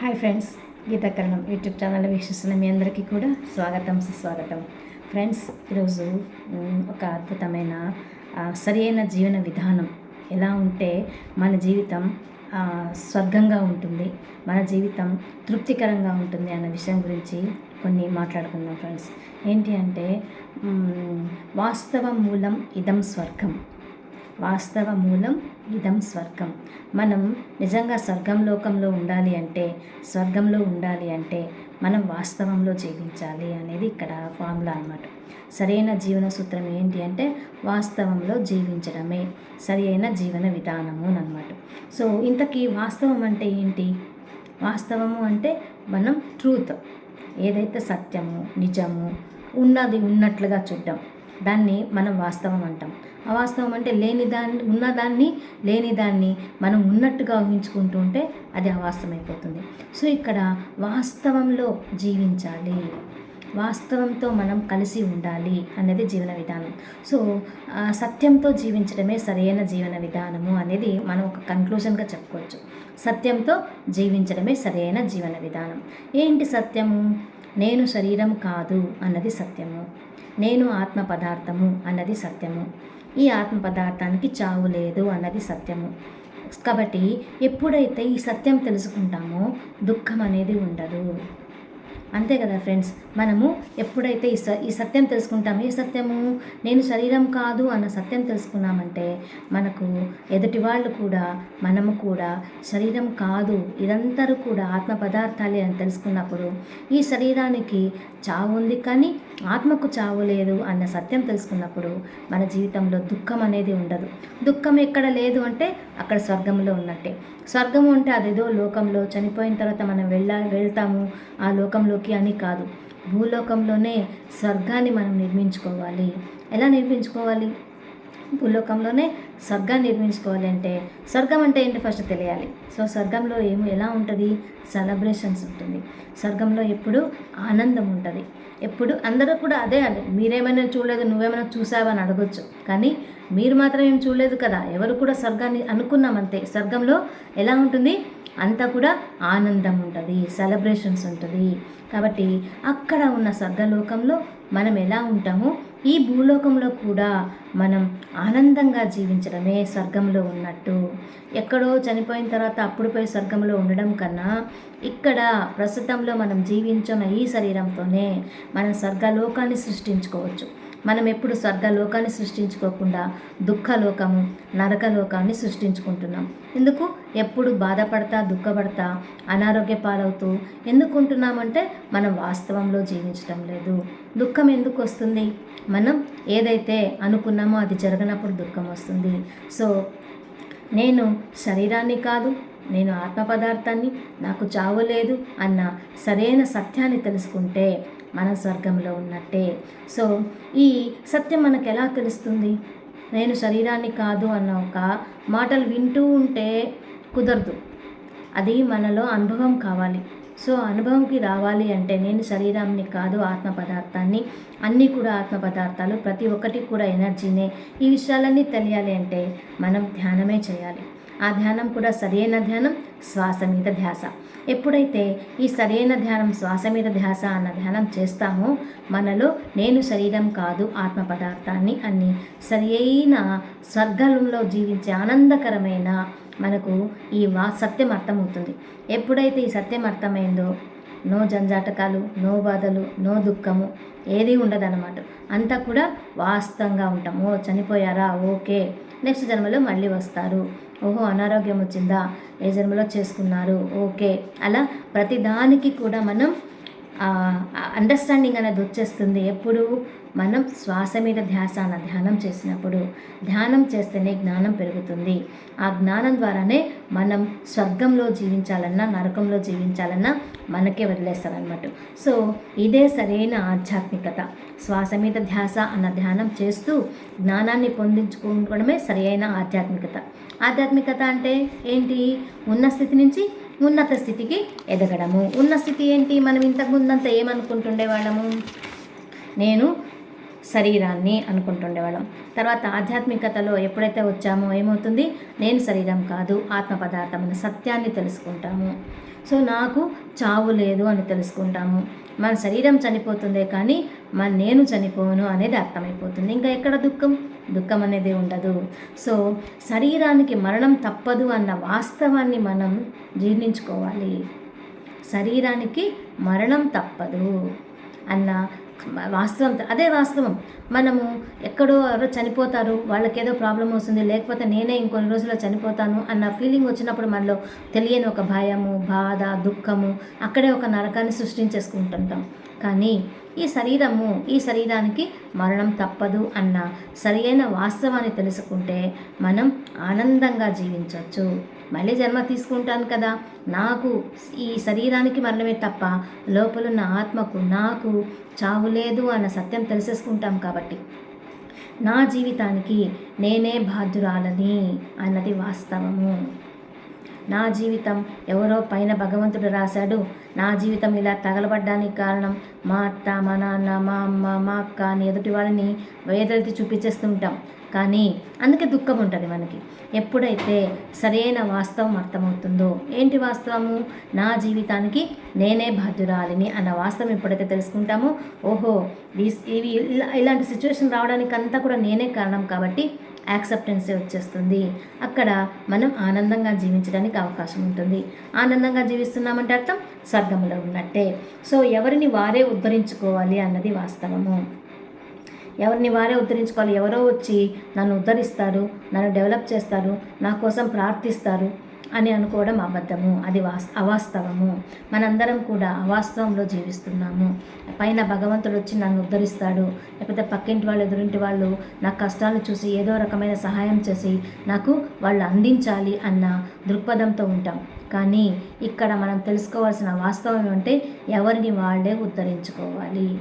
Hi friends Gitakaranam YouTube channel వీక్షిస్తున్న మీ అందరికీ కూడా స్వాగతం సుస్వాగతం. ఫ్రెండ్స్ ఈరోజు ఒక అద్భుతమైన సరియైన జీవన విధానం. ఎలా ఉంటే మన జీవితం స్వర్గంగా ఉంటుంది మన జీవితం తృప్తికరంగా ఉంటుంది అన్న విషయం గురించి కొన్ని మాట్లాడుకుందాం ఫ్రెండ్స్. ఏంటి అంటే వాస్తవ మూలం ఇదం స్వర్గం. వాస్తవ మూలం ఇదం స్వర్గం. మనం నిజంగా స్వర్గం లోకంలో ఉండాలి అంటే స్వర్గంలో ఉండాలి అంటే మనం వాస్తవంలో జీవించాలి అనేది ఇక్కడ ఫార్ములా అనమాట సరైన జీవన సూత్రం ఏంటి అంటే వాస్తవంలో జీవించడమే. సరి అయిన జీవన విధానము అన్నమాట. సో ఇంతకీ వాస్తవం అంటే ఏంటి? వాస్తవము అంటే మనం ట్రూత్ ఏదైతే సత్యము నిజము ఉన్నది ఉన్నట్లుగా చూడడం. దాన్ని మనం వాస్తవం అంటాం. అవాస్తవం అంటే లేని దాన్ని ఉన్నదాన్ని లేని దాన్ని మనం ఉన్నట్టుగా ఊహించుకుంటూ ఉంటే అది అవాస్తవం అయిపోతుంది సో ఇక్కడ వాస్తవంలో జీవించాలి. వాస్తవంతో మనం కలిసి ఉండాలి అనేది జీవన విధానం. సో సత్యంతో జీవించడమే సరైన జీవన విధానము అనేది మనం ఒక కన్క్లూజన్గా చెప్పుకోవచ్చు. సత్యంతో జీవించడమే సరైన జీవన విధానం. ఏంటి సత్యము? నేను శరీరం కాదు అన్నది సత్యము. నేను ఆత్మ పదార్థము అన్నది సత్యము. ఈ ఆత్మ పదార్థానికి చావు లేదు అన్నది సత్యము. కాబట్టి ఎప్పుడైతే ఈ సత్యం తెలుసుకుంటామో దుఃఖం అనేది ఉండదు. అంతే కదా ఫ్రెండ్స్? మనము ఎప్పుడైతే ఈ స ఈ సత్యం తెలుసుకుంటాము ఈ సత్యము నేను శరీరం కాదు అన్న సత్యం తెలుసుకున్నామంటే మనకు ఎదుటి వాళ్ళు కూడా మనము కూడా శరీరం కాదు ఇదంతరూ కూడా ఆత్మ పదార్థాలే అని తెలుసుకున్నప్పుడు ఈ శరీరానికి చావు ఉంది కానీ ఆత్మకు చావు లేదు అన్న సత్యం తెలుసుకున్నప్పుడు మన జీవితంలో దుఃఖం అనేది ఉండదు. దుఃఖం ఎక్కడ లేదు అంటే అక్కడ స్వర్గంలో ఉన్నట్టే. స్వర్గము అంటే అదేదో లోకంలో చనిపోయిన తర్వాత మనం వెళ్ళా వెళ్తాము ఆ లోకంలోకి అని కాదు. భూలోకంలోనే స్వర్గాన్ని మనం నిర్మించుకోవాలి. ఎలా నిర్మించుకోవాలి? భూలోకంలోనే స్వర్గాన్ని నిర్మించుకోవాలి అంటే స్వర్గం అంటే ఏంటి ఫస్ట్ తెలియాలి. సో స్వర్గంలో ఏమో ఎలా ఉంటుంది? సెలబ్రేషన్స్ ఉంటుంది. స్వర్గంలో ఎప్పుడు ఆనందం ఉంటుంది. ఎప్పుడు అందరూ కూడా అదే అండి మీరేమైనా చూడలేదు నువ్వేమైనా చూసావా అని అడగొచ్చు. కానీ మీరు మాత్రం ఏం చూడలేదు కదా. ఎవరు కూడా స్వర్గాన్ని అనుకున్నాం అంతే స్వర్గంలో ఎలా ఉంటుంది? అంతా కూడా ఆనందం ఉంటుంది సెలబ్రేషన్స్ ఉంటుంది. కాబట్టి అక్కడ ఉన్న స్వర్గలోకంలో మనం ఎలా ఉంటామో ఈ భూలోకంలో కూడా మనం ఆనందంగా జీవించడమే స్వర్గంలో ఉన్నట్టు. ఎక్కడో చనిపోయిన తర్వాత అప్పుడు పోయి స్వర్గంలో ఉండడం కన్నా ఇక్కడ ప్రస్తుతంలో మనం జీవించున్న ఈ శరీరంతోనే మనం స్వర్గలోకాన్ని సృష్టించుకోవచ్చు. మనం ఎప్పుడు స్వర్గలోకాన్ని సృష్టించుకోకుండా దుఃఖలోకము నరకలోకాన్ని సృష్టించుకుంటున్నాం. ఎందుకు? ఎప్పుడు బాధపడతా దుఃఖపడతా అనారోగ్య పాలవుతూ ఎందుకుంటున్నామంటే మనం వాస్తవంలో జీవించడం లేదు. దుఃఖం ఎందుకు వస్తుంది? మనం ఏదైతే అనుకున్న అనుకున్నామో అది జరగనప్పుడు దుఃఖం వస్తుంది. సో నేను శరీరాన్ని కాదు నేను ఆత్మ పదార్థాన్ని నాకు చావు లేదు అన్న సరైన సత్యాన్ని తెలుసుకుంటే మన స్వర్గంలో ఉన్నట్టే. సో ఈ సత్యం మనకు ఎలా తెలుస్తుంది? నేను శరీరాన్ని కాదు అన్న ఒక మాటలు వింటూ ఉంటే కుదరదు. అది మనలో అనుభవం కావాలి. సో అనుభవంకి రావాలి అంటే నేను శరీరాన్ని కాదు ఆత్మ పదార్థాన్ని అన్నీ కూడా ఆత్మ పదార్థాలు ప్రతి ఒక్కటి కూడా ఎనర్జీనే. ఈ విషయాలన్నీ తెలియాలి అంటే మనం ధ్యానమే చేయాలి. ఆ ధ్యానం కూడా సరైన ధ్యానం శ్వాస మీద ధ్యాస. ఎప్పుడైతే ఈ సరైన ధ్యానం శ్వాస మీద ధ్యాస అన్న ధ్యానం చేస్తామో మనలో నేను శరీరం కాదు ఆత్మ పదార్థాన్ని అన్ని సరి అయిన స్వర్గంలో జీవించే ఆనందకరమైన మనకు ఈ వా సత్యం అర్థమవుతుంది. ఎప్పుడైతే ఈ సత్యం అర్థమైందో నో జంజాటకాలు నో బాధలు నో దుఃఖము ఏది ఉండదన్నమాట. అంతా కూడా వాస్తవంగా ఉంటాము ఓ చనిపోయారా? ఓకే. నెక్స్ట్ జన్మలో మళ్ళీ వస్తారు. ఓహో అనారోగ్యం వచ్చిందా? ఏ జన్మలో చేసుకున్నారు? ఓకే. అలా ప్రతిదానికి కూడా మనం అండర్స్టాండింగ్ అనేది వచ్చేస్తుంది. ఎప్పుడు మనం శ్వాస మీద ధ్యాస అన్న ధ్యానం చేసినప్పుడు ధ్యానం చేస్తేనే జ్ఞానం పెరుగుతుంది. ఆ జ్ఞానం ద్వారానే మనం స్వర్గంలో జీవించాలన్నా నరకంలో జీవించాలన్నా మనకే వదిలేస్తారనమాట సో ఇదే సరైన ఆధ్యాత్మికత. శ్వాస మీద ధ్యాస అన్న ధ్యానం చేస్తూ జ్ఞానాన్ని పొందించుకోవడమే సరైన ఆధ్యాత్మికత. ఆధ్యాత్మికత అంటే ఏంటి? ఉన్న స్థితి నుంచి ఉన్నత స్థితికి ఎదగడము. ఉన్న స్థితి ఏంటి? మనం ఇంతకు ముందంతా ఏమనుకుంటుండే వాళ్ళము? నేను శరీరాన్ని అనుకుంటుండేవాళ్ళం తర్వాత ఆధ్యాత్మికతలో ఎప్పుడైతే వచ్చామో ఏమవుతుంది? నేను శరీరం కాదు ఆత్మ పదార్థం అనే సత్యాన్ని తెలుసుకుంటాము. సో నాకు చావు లేదు అని తెలుసుకుంటాము. మన శరీరం చనిపోతుందే కానీ మన నేను చనిపోను అనేది అర్థమైపోతుంది. ఇంకా ఎక్కడ దుఃఖం? దుఃఖం అనేది ఉండదు. సో శరీరానికి మరణం తప్పదు అన్న వాస్తవాన్ని మనం జీర్ణించుకోవాలి. శరీరానికి మరణం తప్పదు అన్న వాస్తవం అదే వాస్తవం. మనము ఎక్కడో ఎవరో చనిపోతారు వాళ్ళకి ఏదో ప్రాబ్లం వస్తుంది లేకపోతే నేనే ఇంకొన్ని రోజుల్లో చనిపోతాను అన్న ఫీలింగ్ వచ్చినప్పుడు మనలో తెలియని ఒక భయము బాధ దుఃఖము అక్కడే ఒక నరకాన్ని సృష్టించేసుకుంటుంటాం. కానీ ఈ శరీరము ఈ శరీరానికి మరణం తప్పదు అన్న సరియైన వాస్తవాన్ని తెలుసుకుంటే మనం ఆనందంగా జీవించవచ్చు మళ్ళీ జన్మ తీసుకుంటాను కదా. నాకు ఈ శరీరానికి మరణమే తప్ప లోపలున్న ఆత్మకు నాకు చావు లేదు అన్న సత్యం తెలిసేసుకుంటాం కాబట్టి. నా జీవితానికి నేనే బాధ్యురాలని అన్నది వాస్తవము. నా జీవితం ఎవరో పైన భగవంతుడు రాశాడు. నా జీవితం ఇలా తగలబడ్డానికి కారణం మా అత్త మా నాన్న మా అమ్మ మా అక్క అని ఎదుటి వాళ్ళని వేదెత్తి చూపించేస్తుంటాం. కానీ అందుకే దుఃఖం ఉంటుంది మనకి. ఎప్పుడైతే సరైన వాస్తవం అర్థమవుతుందో ఏంటి వాస్తవము? నా జీవితానికి నేనే బాధ్యురాలిని అన్న వాస్తవం ఎప్పుడైతే తెలుసుకుంటామో ఓహో ఇవి ఇలాంటి సిచ్యువేషన్ రావడానికి అంతా కూడా నేనే కారణం కాబట్టి యాక్సెప్టెన్సే వచ్చేస్తుంది. అక్కడ మనం ఆనందంగా జీవించడానికి అవకాశం ఉంటుంది. ఆనందంగా జీవిస్తున్నామంటే అర్థం స్వర్గంలో ఉన్నట్టే. సో ఎవరిని వారే ఉద్ధరించుకోవాలి అన్నది వాస్తవము. ఎవరిని వారే ఉద్ధరించుకోవాలి? ఎవరో వచ్చి నన్ను ఉద్ధరిస్తారు నన్ను డెవలప్ చేస్తారు నా కోసం ప్రార్థిస్తారు అని అనుకోవడం అబద్ధము. అది వాస్ అవాస్తవము. మనందరం కూడా అవాస్తవంలో జీవిస్తున్నాము. పైన భగవంతుడు వచ్చి నన్ను ఉద్ధరిస్తాడు. లేకపోతే పక్కింటి వాళ్ళు ఎదురింటి వాళ్ళు నా కష్టాలను చూసి ఏదో రకమైన సహాయం చేసి నాకు వాళ్ళు అందించాలి అన్న దృక్పథంతో ఉంటాం. కానీ ఇక్కడ మనం తెలుసుకోవాల్సిన వాస్తవం ఏమంటే ఎవరిని వాళ్ళే ఉద్ధరించుకోవాలి.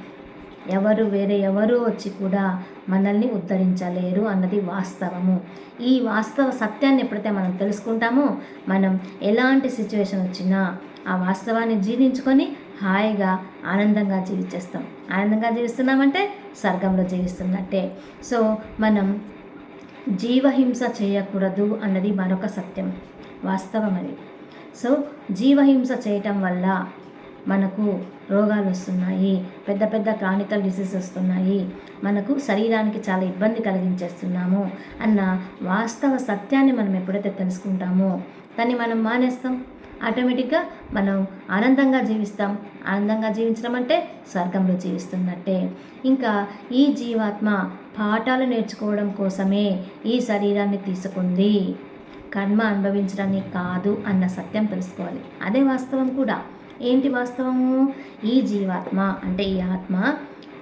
ఎవరు వేరే ఎవరు వచ్చి కూడా మనల్ని ఉద్ధరించలేరు అన్నది వాస్తవము. ఈ వాస్తవ సత్యాన్ని ఎప్పుడైతే మనం తెలుసుకుంటామో మనం ఎలాంటి సిచ్యువేషన్ వచ్చినా ఆ వాస్తవాన్ని జీవించుకొని హాయిగా ఆనందంగా జీవించేస్తాం. ఆనందంగా జీవిస్తున్నామంటే స్వర్గంలో జీవిస్తున్నట్టే. సో మనం జీవహింస చేయకూడదు అన్నది మరొక సత్యం. వాస్తవం అది సో జీవహింస చేయటం వల్ల మనకు రోగాలు వస్తున్నాయి పెద్ద పెద్ద క్రానికల్ డిసీజ్ వస్తున్నాయి మనకు శరీరానికి చాలా ఇబ్బంది కలిగించేస్తున్నాము అన్న వాస్తవ సత్యాన్ని మనం ఎప్పుడైతే తెలుసుకుంటామో దాన్ని మనం మానేస్తాం. ఆటోమేటిక్గా మనం ఆనందంగా జీవిస్తాం. ఆనందంగా జీవించడం అంటే స్వర్గంలో జీవిస్తున్నట్టే. ఇంకా ఈ జీవాత్మ పాఠాలు నేర్చుకోవడం కోసమే ఈ శరీరాన్ని తీసుకుంది. కర్మ అనుభవించడానికి కాదు అన్న సత్యం తెలుసుకోవాలి. అదే వాస్తవం కూడా. ఏంటి వాస్తవము? ఈ జీవాత్మ అంటే ఈ ఆత్మ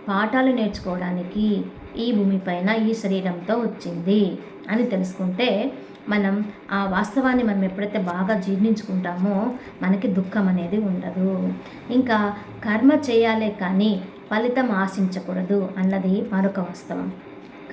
పాఠాలు నేర్చుకోవడానికి ఈ భూమిపైన ఈ శరీరంతో వచ్చింది అని తెలుసుకుంటే మనం ఆ వాస్తవాన్ని మనం ఎప్పుడైతే బాగా జీర్ణించుకుంటామో మనకి దుఃఖం అనేది ఉండదు. ఇంకా కర్మ చేయాలే కానీ ఫలితం ఆశించకూడదు అన్నది మరొక వాస్తవం.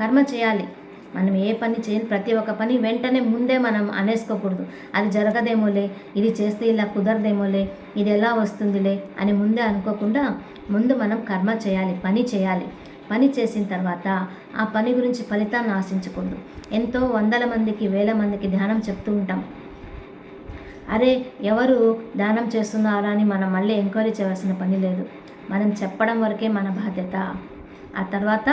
కర్మ చేయాలి మనం ఏ పని చేయని ప్రతి ఒక్క పని వెంటనే ముందే మనం అనేసుకోకూడదు. అది జరగదేమోలే ఇది చేస్తే ఇలా కుదరదేమోలే ఇది ఎలా వస్తుందిలే అని ముందే అనుకోకుండా ముందు మనం కర్మ చేయాలి పని చేయాలి. పని చేసిన తర్వాత ఆ పని గురించి ఫలితాన్ని ఆశించకూడదు. ఎంతో వందల మందికి వేల మందికి ధ్యానం చెప్తూ ఉంటాం. అరే ఎవరు దానం చేస్తున్నారా అని మనం మళ్ళీ ఎంక్వైరీ చేయాల్సిన పని లేదు. మనం చెప్పడం వరకే మన బాధ్యత. ఆ తర్వాత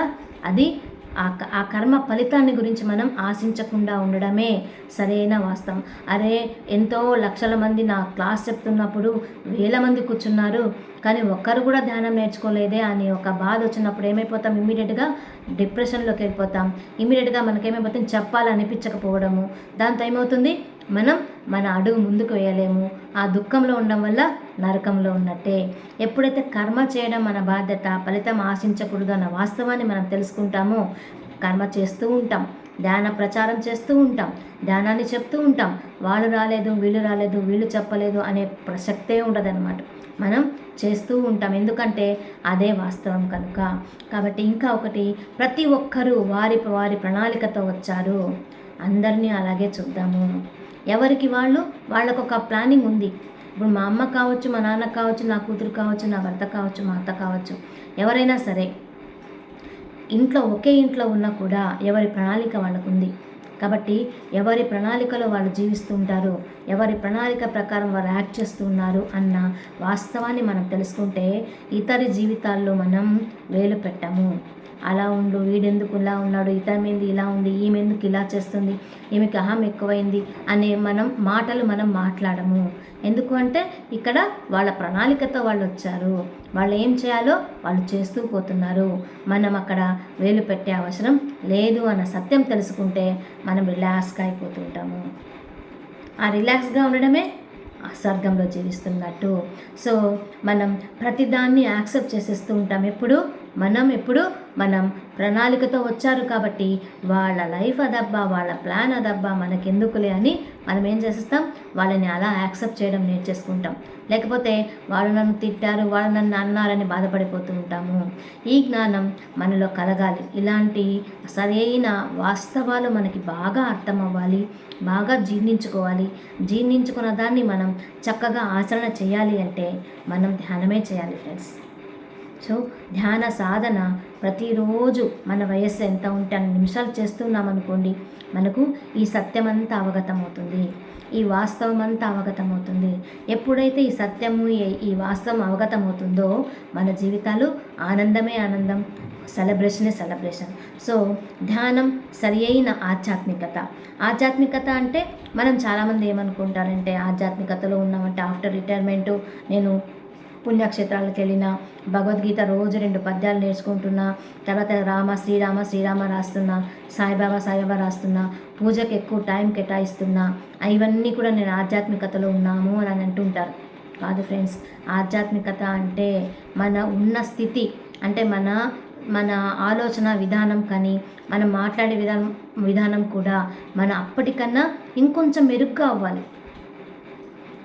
అది ఆ ఆ కర్మ ఫలితాన్ని గురించి మనం ఆశించకుండా ఉండడమే సరైన వాస్తవం. అరే ఎంతో లక్షల మంది నా క్లాస్ చెప్తున్నప్పుడు వేల మంది కూర్చున్నారు కానీ ఒక్కరు కూడా ధ్యానం నేర్చుకోలేదే అని ఒక బాధ వచ్చినప్పుడు ఏమైపోతాం? ఇమీడియట్గా డిప్రెషన్లోకి వెళ్ళిపోతాం. ఇమీడియట్గా మనకేమైపోతుంది? చెప్పాలనిపించకపోవడము. దాంతో ఏమవుతుంది? మనం మన అడుగు ముందుకు వేయలేము. ఆ దుఃఖంలో ఉండడం వల్ల నరకంలో ఉన్నట్టే. ఎప్పుడైతే కర్మ చేయడం మన బాధ్యత ఫలితం ఆశించకూడదు అన్న వాస్తవాన్ని మనం తెలుసుకుంటామో కర్మ చేస్తూ ఉంటాం. ధ్యాన ప్రచారం చేస్తూ ఉంటాం. ధ్యానాన్ని చెప్తూ ఉంటాం. వాళ్ళు రాలేదు వీళ్ళు రాలేదు వీళ్ళు చెప్పలేదు అనే ప్రసక్తే ఉండదన్నమాట. మనం చేస్తూ ఉంటాం. ఎందుకంటే అదే వాస్తవం కనుక. కాబట్టి ఇంకా ఒకటి ప్రతి ఒక్కరూ వారి వారి ప్రణాళికతో వచ్చారు. అందరినీ అలాగే చూద్దాము. ఎవరికి వాళ్ళు? వాళ్ళకు ఒక ప్లానింగ్ ఉంది. ఇప్పుడు మా అమ్మ కావచ్చు మా నాన్న కావచ్చు నా కూతురు కావచ్చు నా భర్త కావచ్చు మా అత్త కావచ్చు ఎవరైనా సరే ఇంట్లో ఒకే ఇంట్లో ఉన్నా కూడా ఎవరి ప్రణాళిక వాళ్ళకు ఉంది కాబట్టి ఎవరి ప్రణాళికలో వాళ్ళు జీవిస్తూ ఉంటారు ఎవరి ప్రణాళిక ప్రకారం వారు యాక్ట్ చేస్తూ ఉన్నారు అన్న వాస్తవాన్ని మనం తెలుసుకుంటే ఇతరి జీవితాల్లో మనం వేలు పెట్టము. అలా ఉండు వీడెందుకు ఇలా ఉన్నాడు ఇతమేంది ఇలా ఉంది ఈమె ఎందుకు ఇలా చేస్తుంది ఈమెకి అహం ఎక్కువైంది అనే మనం మాటలు మనం మాట్లాడము. ఎందుకు అంటే ఇక్కడ వాళ్ళ ప్రణాళికతో వాళ్ళు వచ్చారు. వాళ్ళు ఏం చేయాలో వాళ్ళు చేస్తూ పోతున్నారు. మనం అక్కడ వేలు పెట్టే అవసరం లేదు అన్న సత్యం తెలుసుకుంటే మనం రిలాక్స్గా అయిపోతుంటాము ఆ రిలాక్స్గా ఉండడమే ఆ స్వర్గంలో జీవిస్తున్నట్టు. సో మనం ప్రతిదాన్ని యాక్సెప్ట్ చేసేస్తూ ఉంటాం. ఎప్పుడు? మనం ఎప్పుడు మనం ప్రణాళికతో వచ్చారు కాబట్టి వాళ్ళ లైఫ్ అదబ్బా వాళ్ళ ప్లాన్ అదబ్బా మనకెందుకులే అని మనం ఏం చేసేస్తాం? వాళ్ళని అలా యాక్సెప్ట్ చేయడం నేర్చేసుకుంటాం. లేకపోతే వాళ్ళు నన్ను తిట్టారు వాళ్ళు నన్ను అన్నారని బాధపడిపోతూ ఉంటాము. ఈ జ్ఞానం మనలో కలగాలి. ఇలాంటి సరైన వాస్తవాలు మనకి బాగా అర్థం అవ్వాలి బాగా జీర్ణించుకోవాలి. జీర్ణించుకున్న దాన్ని మనం చక్కగా ఆచరణ చేయాలి అంటే మనం ధ్యానమే చేయాలి ఫ్రెండ్స్ సో ధ్యాన సాధన ప్రతిరోజు మన వయస్సు ఎంత ఉంటే అన్ని నిమిషాలు చేస్తున్నాం అనుకోండి మనకు ఈ సత్యం అంతా అవగతమవుతుంది. ఈ వాస్తవం అంతా అవగతమవుతుంది. ఎప్పుడైతే ఈ సత్యము ఈ వాస్తవం అవగతమవుతుందో మన జీవితాలు ఆనందమే ఆనందం సెలబ్రేషనే సెలబ్రేషన్. సో ధ్యానం సరి అయిన ఆధ్యాత్మికత. ఆధ్యాత్మికత అంటే మనం చాలామంది ఏమనుకుంటారంటే ఆధ్యాత్మికతలో ఉన్నామంటే ఆఫ్టర్ రిటైర్మెంటు నేను పుణ్యక్షేత్రాలకు వెళ్ళిన భగవద్గీత రోజు రెండు పద్యాలు నేర్చుకుంటున్నా తర్వాత రామ శ్రీరామ శ్రీరామ రాస్తున్నా సాయిబాబా సాయిబాబా రాస్తున్నా పూజకు ఎక్కువ టైం కేటాయిస్తున్నా ఇవన్నీ కూడా నేను ఆధ్యాత్మికతలో ఉన్నాము అని అంటుంటారు. కాదు ఫ్రెండ్స్ ఆధ్యాత్మికత అంటే మన ఉన్న స్థితి అంటే మన మన ఆలోచన విధానం కానీ మనం మాట్లాడే విధానం విధానం కూడా మన అప్పటికన్నా ఇంకొంచెం మెరుగ్గా అవ్వాలి.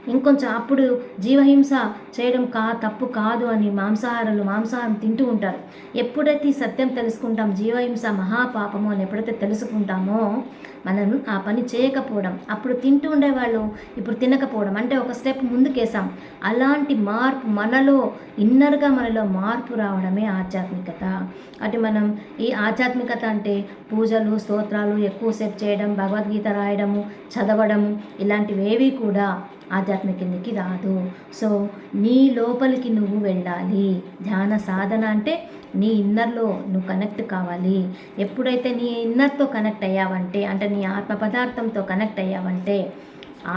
ఇంకొంచెం అప్పుడు జీవహింస చేయడం కా తప్పు కాదు అని మాంసాహారాలు మాంసాహారం తింటూ ఉంటారు. ఎప్పుడైతే ఈ సత్యం తెలుసుకుంటాం జీవహింస మహాపాపము అని ఎప్పుడైతే తెలుసుకుంటామో మనం ఆ పని చేయకపోవడం అప్పుడు తింటూ ఉండేవాళ్ళు ఇప్పుడు తినకపోవడం. అంటే ఒక స్టెప్ ముందుకేసాం. అలాంటి మార్పు మనలో ఇన్నర్గా మనలో మార్పు రావడమే ఆధ్యాత్మికత. అటు మనం ఈ ఆధ్యాత్మికత అంటే పూజలు స్తోత్రాలు ఎక్కువసేపు చేయడం భగవద్గీత రాయడము చదవడము ఇలాంటివేవి కూడా ఆధ్యాత్మిక కిందకి రాదు. సో నీ లోపలికి నువ్వు వెళ్ళాలి. ధ్యాన సాధన అంటే నీ ఇన్నర్లో నువ్వు కనెక్ట్ కావాలి. ఎప్పుడైతే నీ ఇన్నర్తో కనెక్ట్ అయ్యావంటే అంటే నీ ఆత్మ పదార్థంతో కనెక్ట్ అయ్యావంటే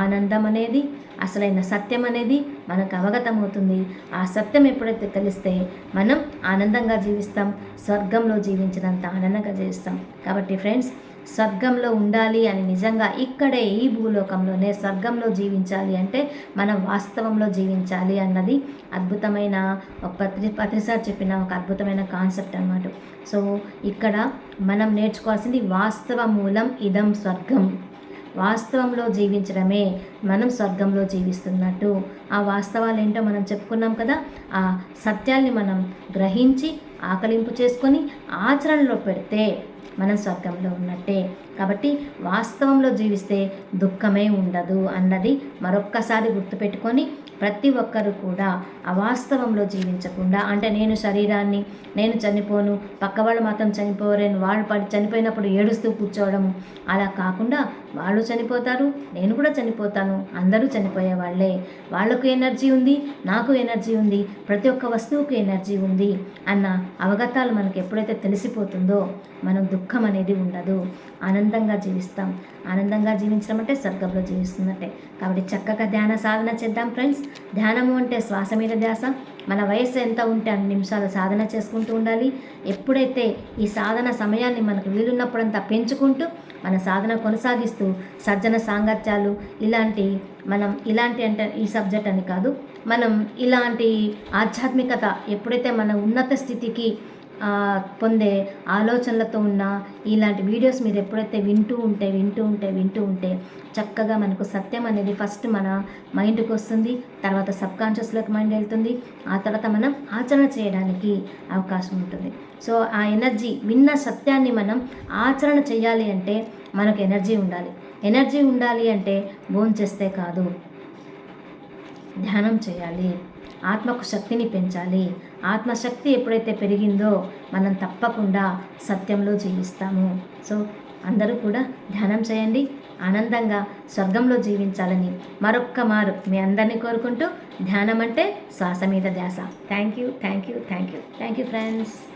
ఆనందం అనేది అసలైన సత్యం అనేది మనకు అవగతమవుతుంది. ఆ సత్యం ఎప్పుడైతే తెలిస్తే మనం ఆనందంగా జీవిస్తాం స్వర్గంలో జీవించినంత ఆనందంగా జీవిస్తాం. కాబట్టి ఫ్రెండ్స్ స్వర్గంలో ఉండాలి అని నిజంగా ఇక్కడే ఈ భూలోకంలోనే స్వర్గంలో జీవించాలి అంటే మనం వాస్తవంలో జీవించాలి అన్నది అద్భుతమైన పత్రి పత్రిసారి చెప్పిన ఒక అద్భుతమైన కాన్సెప్ట్ అనమాట సో ఇక్కడ మనం నేర్చుకోవాల్సింది వాస్తవ మూలం ఇదం స్వర్గం. వాస్తవంలో జీవించడమే మనం స్వర్గంలో జీవిస్తున్నట్టు. ఆ వాస్తవాలు ఏంటో మనం చెప్పుకున్నాం కదా ఆ సత్యాల్ని మనం గ్రహించి ఆకలింపు చేసుకొని ఆచరణలో పెడితే మనం స్వర్గంలో ఉన్నట్టే. కాబట్టి వాస్తవంలో జీవిస్తే దుఃఖమే ఉండదు అన్నది మరొక్కసారి గుర్తుపెట్టుకొని ప్రతి ఒక్కరు కూడా అవాస్తవంలో జీవించకుండా అంటే నేను శరీరాన్ని నేను చనిపోను పక్క వాళ్ళు మాత్రం చనిపోరేను వాళ్ళు పడి చనిపోయినప్పుడు ఏడుస్తూ కూర్చోవడం అలా కాకుండా వాళ్ళు చనిపోతారు నేను కూడా చనిపోతాను అందరూ చనిపోయే వాళ్ళే. వాళ్ళకు ఎనర్జీ ఉంది నాకు ఎనర్జీ ఉంది ప్రతి ఒక్క వస్తువుకు ఎనర్జీ ఉంది అన్న అవగతాలు మనకు ఎప్పుడైతే తెలిసిపోతుందో మనం దుఃఖం అనేది ఉండదు. ఆనందంగా జీవిస్తాం. ఆనందంగా జీవించడం అంటే స్వర్గంలో జీవిస్తున్నట్టే. కాబట్టి చక్కగా ధ్యాన సాధన చేద్దాం ఫ్రెండ్స్. ధ్యానము అంటే శ్వాస మీద ధ్యాస. మన వయస్సు ఎంత ఉంటే అన్ని నిమిషాలు సాధన చేసుకుంటూ ఉండాలి. ఎప్పుడైతే ఈ సాధన సమయాన్ని మనకు వీలున్నప్పుడంతా పెంచుకుంటూ మన సాధన కొనసాగిస్తూ సజ్జన సాంగత్యాలు ఇలాంటి మనం ఇలాంటి అంటే ఈ సబ్జెక్ట్ అని కాదు. మనం ఇలాంటి ఆధ్యాత్మికత ఎప్పుడైతే మన ఉన్నత స్థితికి పొందే ఆలోచనలతో ఉన్న ఇలాంటి వీడియోస్ మీరు ఎప్పుడైతే వింటూ ఉంటే వింటూ ఉంటే వింటూ ఉంటే చక్కగా మనకు సత్యం అనేది ఫస్ట్ మన మైండ్కి వస్తుంది తర్వాత సబ్కాన్షియస్లోకి మైండ్ వెళ్తుంది ఆ తర్వాత మనం ఆచరణ చేయడానికి అవకాశం ఉంటుంది. సో ఆ ఎనర్జీ విన్న సత్యాన్ని మనం ఆచరణ చేయాలి అంటే మనకు ఎనర్జీ ఉండాలి. ఎనర్జీ ఉండాలి అంటే భోంచేస్తే కాదు ధ్యానం చేయాలి. ఆత్మకు శక్తిని పెంచాలి. ఆత్మశక్తి ఎప్పుడైతే పెరిగిందో మనం తప్పకుండా సత్యంలో జీవిస్తాము. సో అందరూ కూడా ధ్యానం చేయండి. ఆనందంగా స్వర్గంలో జీవించాలని మరొక్క మారు మీ అందరినీ కోరుకుంటూ ధ్యానం అంటే శ్వాస మీద ధ్యాస. Thank you thank you thank you thank you friends.